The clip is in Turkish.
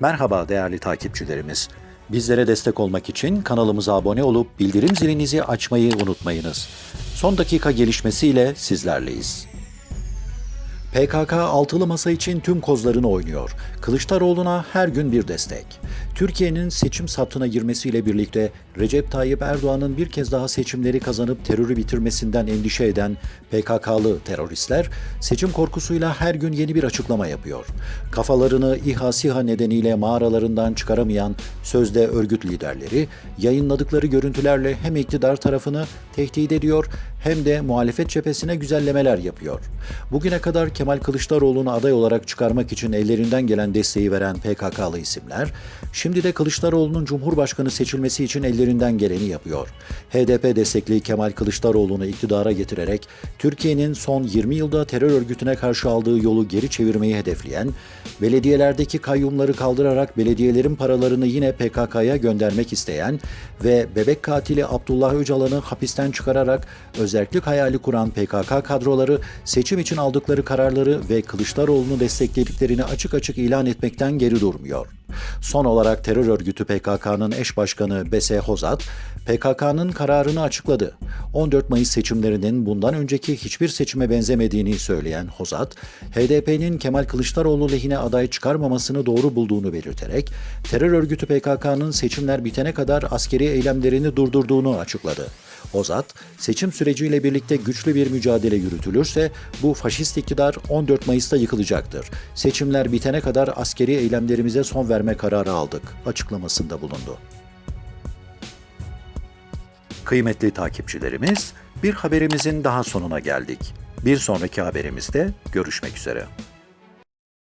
Merhaba değerli takipçilerimiz. Bizlere destek olmak için kanalımıza abone olup bildirim zilinizi açmayı unutmayınız. Son dakika gelişmesiyle sizlerleyiz. PKK altılı masa için tüm kozlarını oynuyor. Kılıçdaroğlu'na her gün bir destek. Türkiye'nin seçim saptına girmesiyle birlikte Recep Tayyip Erdoğan'ın bir kez daha seçimleri kazanıp terörü bitirmesinden endişe eden PKK'lı teröristler seçim korkusuyla her gün yeni bir açıklama yapıyor. Kafalarını İHA SİHA nedeniyle mağaralarından çıkaramayan sözde örgüt liderleri yayınladıkları görüntülerle hem iktidar tarafını tehdit ediyor hem de muhalefet cephesine güzellemeler yapıyor. Bugüne kadar Kemal Kılıçdaroğlu'nu aday olarak çıkarmak için ellerinden gelen desteği veren PKK'lı isimler, şimdi de Kılıçdaroğlu'nun Cumhurbaşkanı seçilmesi için ellerinden geleni yapıyor. HDP destekli Kemal Kılıçdaroğlu'nu iktidara getirerek Türkiye'nin son 20 yılda terör örgütüne karşı aldığı yolu geri çevirmeyi hedefleyen, belediyelerdeki kayyumları kaldırarak belediyelerin paralarını yine PKK'ya göndermek isteyen ve bebek katili Abdullah Öcalan'ı hapisten çıkararak özellik hayali kuran PKK kadroları seçim için aldıkları kararları ve Kılıçdaroğlu'nu desteklediklerini açık açık ilan etmekten geri durmuyor. Son olarak terör örgütü PKK'nın eş başkanı Bese Hozat, PKK'nın kararını açıkladı. 14 Mayıs seçimlerinin bundan önceki hiçbir seçime benzemediğini söyleyen Hozat, HDP'nin Kemal Kılıçdaroğlu lehine aday çıkarmamasını doğru bulduğunu belirterek, terör örgütü PKK'nın seçimler bitene kadar askeri eylemlerini durdurduğunu açıkladı. Ozat, seçim süreciyle birlikte güçlü bir mücadele yürütülürse bu faşist iktidar 14 Mayıs'ta yıkılacaktır. Seçimler bitene kadar askeri eylemlerimize son verme kararı aldık açıklamasında bulundu. Kıymetli takipçilerimiz, bir haberimizin daha sonuna geldik. Bir sonraki haberimizde görüşmek üzere.